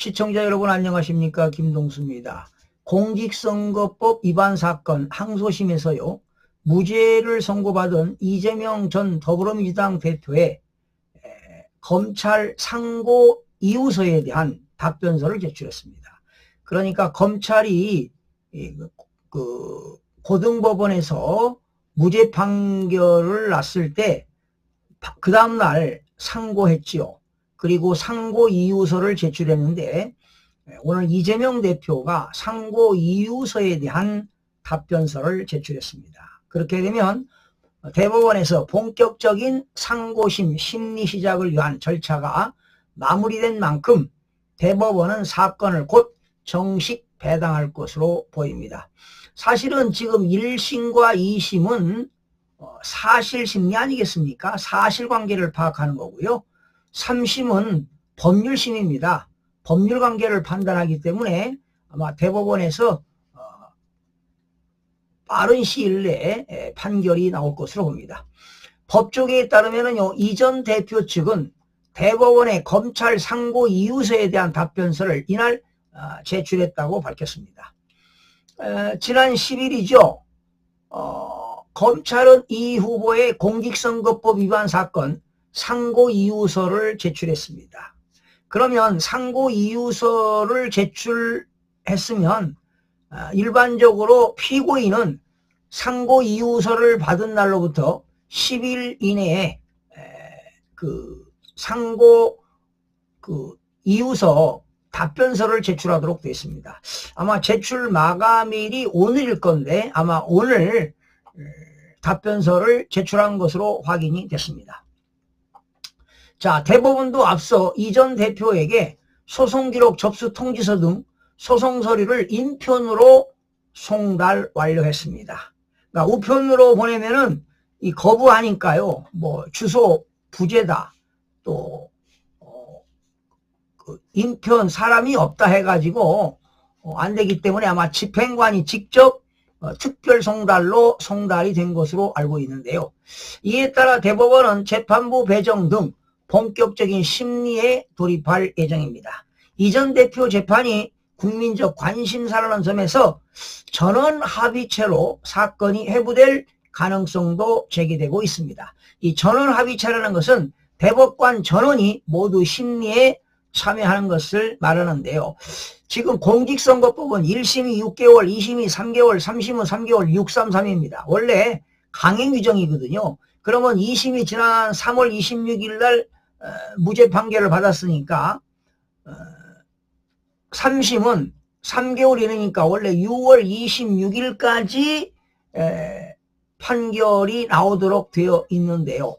시청자 여러분 안녕하십니까 김동수입니다. 공직선거법 위반 사건 항소심에서요 무죄를 선고받은 이재명 전 더불어민주당 대표의 에, 검찰 상고 이유서에 대한 답변서를 제출했습니다. 그러니까 검찰이 이, 그, 그 고등법원에서 무죄 판결을 났을 때 그 다음날 상고했지요. 그리고 상고 이유서를 제출했는데 오늘 이재명 대표가 상고 이유서에 대한 답변서를 제출했습니다. 그렇게 되면 대법원에서 본격적인 상고심 심리 시작을 위한 절차가 마무리된 만큼 대법원은 사건을 곧 정식 배당할 것으로 보입니다. 사실은 지금 1심과 2심은 어, 사실심리 아니겠습니까? 사실관계를 파악하는 거고요. 3심은 법률심입니다. 법률 관계를 판단하기 때문에 아마 대법원에서 어, 빠른 시일 내에 판결이 나올 것으로 봅니다. 법조계에 따르면요 이전 대표 측은 대법원의 검찰 상고 이유서에 대한 답변서를 이날 어, 제출했다고 밝혔습니다. 지난 10일이죠. 어, 검찰은 이 후보의 공직선거법 위반 사건 상고 이유서를 제출했습니다. 그러면 상고 이유서를 제출했으면 아, 일반적으로 피고인은 상고 이유서를 받은 날로부터 10일 이내에 그 상고 그 이유서 답변서를 제출하도록 되어 있습니다. 아마 제출 마감일이 오늘일 건데 아마 오늘 답변서를 제출한 것으로 확인이 됐습니다. 자, 대법원도 앞서 이전 대표에게 소송 기록 접수 통지서 등 소송 서류를 인편으로 송달 완료했습니다. 그러니까 우편으로 보내면은 이 거부하니까요. 뭐 주소 부재다. 또 어, 그 인편 사람이 없다 해가지고 어, 안 되기 때문에 아마 집행관이 직접 어, 특별 송달로 송달이 된 것으로 알고 있는데요. 이에 따라 대법원은 재판부 배정 등 본격적인 심리에 돌입할 예정입니다. 이 전 대표 재판이 국민적 관심사라는 점에서 전원 합의체로 사건이 회부될 가능성도 제기되고 있습니다. 이 전원 합의체라는 것은 대법관 전원이 모두 심리에 참여하는 것을 말하는데요. 지금 공직선거법은 1심이 6개월, 2심이 3개월, 3심은 3개월, 633입니다. 원래 강행 규정이거든요. 그러면 2심이 지난 3월 26일 날 어, 무죄 판결을 받았으니까 3심은 어, 3개월 이내니까 원래 6월 26일까지 판결이 나오도록 되어 있는데요.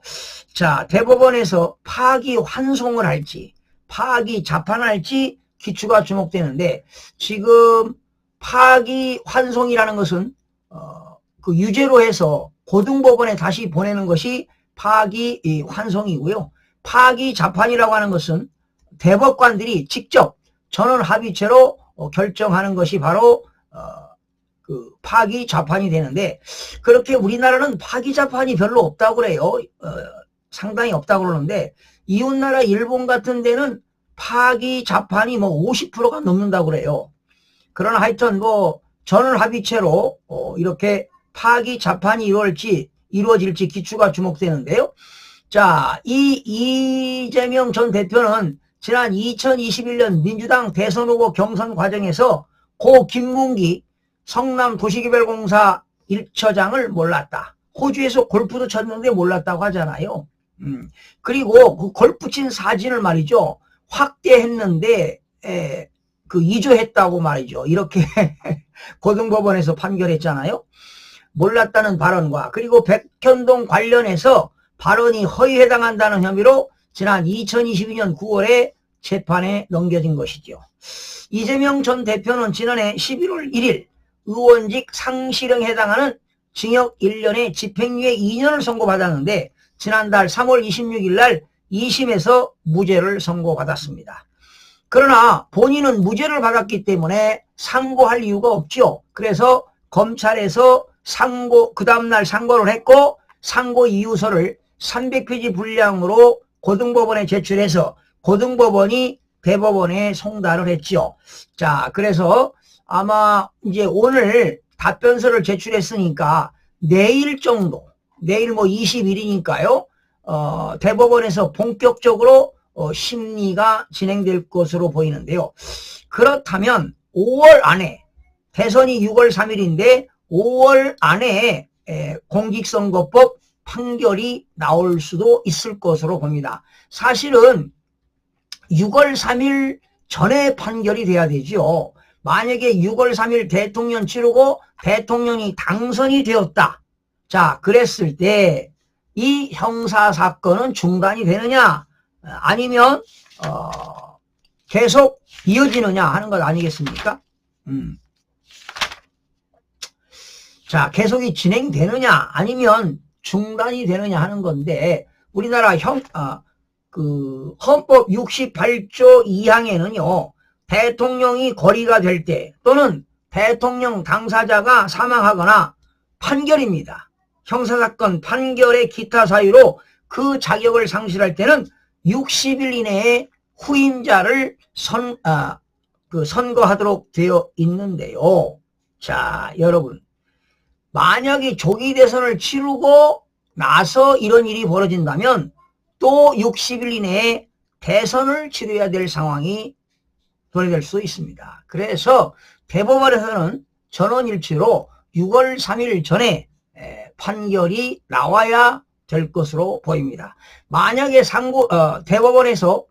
자, 대법원에서 파기 환송을 할지, 파기 자판할지 기추가 주목되는데, 지금 파기 환송이라는 것은, 어, 그 유죄로 해서 고등법원에 다시 보내는 것이 파기 환송이고요. 파기 자판이라고 하는 것은 대법관들이 직접 전원 합의체로 어, 결정하는 것이 바로 어, 그 파기 자판이 되는데 그렇게 우리나라는 파기 자판이 별로 없다고 그래요. 어, 상당히 없다고 그러는데 이웃나라 일본 같은 데는 파기 자판이 뭐 50%가 넘는다고 그래요. 그러나 하여튼 뭐 전원 합의체로 어, 이렇게 파기 자판이 이루어질지 이루어질지 기추가 주목되는데요. 자, 이 이재명 전 대표는 지난 2021년 민주당 대선 후보 경선 과정에서 고 김문기 성남 도시개발공사 1처장을 몰랐다. 호주에서 골프도 쳤는데 몰랐다고 하잖아요. 음. 그리고 그 골프 친 사진을 말이죠. 확대했는데 에, 그 이조했다고 말이죠. 이렇게 고등법원에서 판결했잖아요. 몰랐다는 발언과 그리고 백현동 관련해서 발언이 허위에 해당한다는 혐의로 지난 2022년 9월에 재판에 넘겨진 것이죠. 이재명 전 대표는 지난해 11월 1일 의원직 상실형에 해당하는 징역 1년에 집행유예 2년을 선고받았는데 지난달 3월 26일 날 2심에서 무죄를 선고받았습니다. 그러나 본인은 무죄를 받았기 때문에 상고할 이유가 없죠. 그래서 검찰에서 상고 그 다음날 상고를 했고 상고 이유서를 300페이지 분량으로 고등법원에 제출해서 고등법원이 대법원에 송달을 했지요. 자, 그래서 아마 이제 오늘 답변서를 제출했으니까 내일 정도, 내일 뭐 20일이니까요. 어, 대법원에서 본격적으로 어, 심리가 진행될 것으로 보이는데요. 그렇다면 5월 안에 대선이 6월 3일인데 5월 안에 에, 공직선거법 판결이 나올 수도 있을 것으로 봅니다. 사실은 6월 3일 전에 판결이 돼야 되지요. 만약에 6월 3일 대통령 치르고 대통령이 당선이 되었다. 자, 그랬을 때 이 형사 사건은 중단이 되느냐 아니면 어, 계속 이어지느냐 하는 것 아니겠습니까? 음. 자, 계속이 진행되느냐 아니면 중단이 되느냐 하는 건데 우리나라 형, 아, 그 헌법 68조 2항에는요 대통령이 거리가 될 때 또는 대통령 당사자가 사망하거나 판결입니다. 형사사건 판결의 기타 사유로 그 자격을 상실할 때는 60일 이내에 후임자를 선, 아, 그 선거하도록 되어 있는데요. 자, 여러분. 만약에 조기 대선을 치르고 나서 이런 일이 벌어진다면 또 60일 이내에 대선을 치러야 될 상황이 도래될 수 있습니다. 그래서 대법원에서는 전원일치로 6월 3일 전에 판결이 나와야 될 것으로 보입니다. 만약에 상고 어, 대법원에서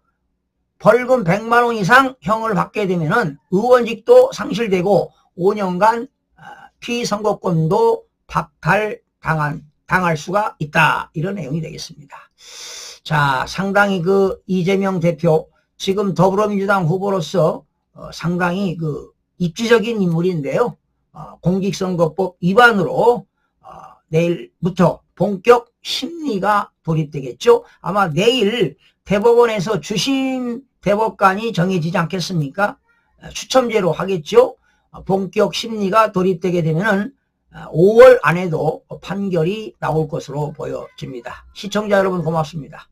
벌금 100만 원 이상 형을 받게 되면 은 의원직도 상실되고 5년간 어, 피선거권도 박탈 당한 당할 수가 있다. 이런 내용이 되겠습니다. 자, 상당히 그 이재명 대표 지금 더불어민주당 후보로서 어, 상당히 그 입지적인 인물인데요. 어, 공직선거법 위반으로 어, 내일부터 본격 심리가 돌입되겠죠. 아마 내일 대법원에서 주심 대법관이 정해지지 않겠습니까? 어, 추첨제로 하겠죠. 어, 본격 심리가 돌입되게 되면은 5월 안에도 판결이 나올 것으로 보여집니다. 시청자 여러분 고맙습니다.